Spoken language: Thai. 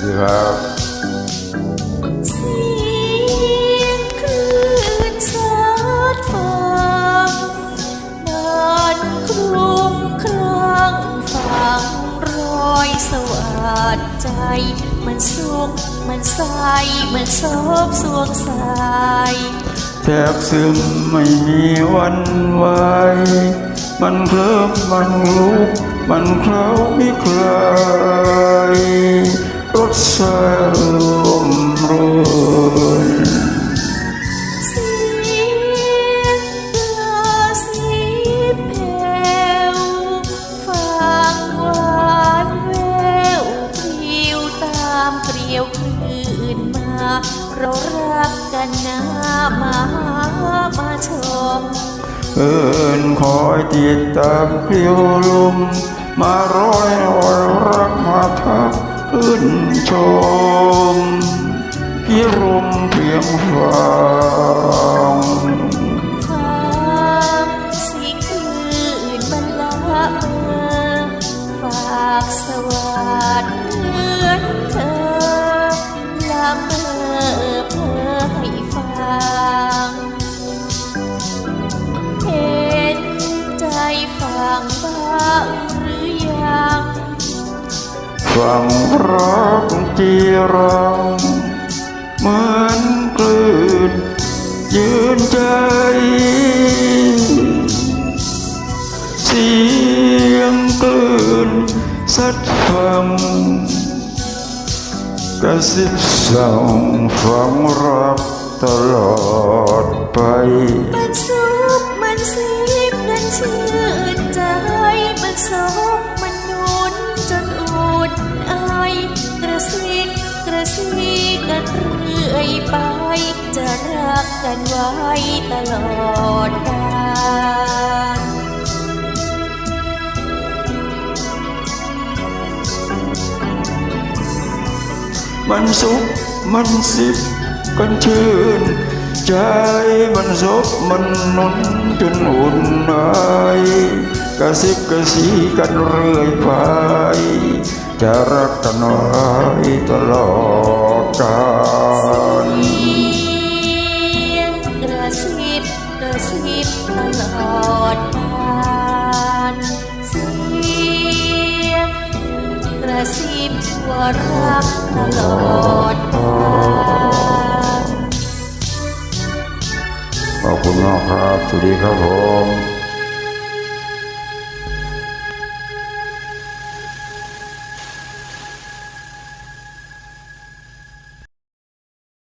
ดฟังบ้านครุมครางฟังรอยสวัสดใจ มันสุขมันใสมันซบสวงใสแทบซึมไม่มีวันไหวมันเคลิ้มมันลุก มันเคล้าไม่คลาย รถสายลมรื่นเสียงแผ่วฟังหวานแววพริ้วตามเกลียวคลื่นมาเรารักกันนะมามาชมเอินคอยติดตามเกลียวลมมาร้อยรอยรักมาทัก ขึ้นชมพิรมเพียงฟังฟังเสียงคลื่นมันละเมอฝากสวัสดเหมือนเธอละเมอเพื่อให้ฟังเห็นใจฟังบ้างหรือยัง ฟังรักจีรังเหมือนคลื่นยืนใจ เสียงคลื่นสัดฟังกระซิบส่องฟังรักตลอดไปมันซุบมันซิบกันชื่นใจมันซบ จะรักกันไว้ตลอดกาลมันสุขมันสิบกันชื่น ใจมันซบมันนุนจนอุ่นไอกระซิบกระสีกันเรื่อยไป จะรักกันไว้ตลอดกาล บกระซิบตลอดกาลเสียงกระซิบว่ารักตลอดกาลขอบคุณมากครับสวัสดีครับผม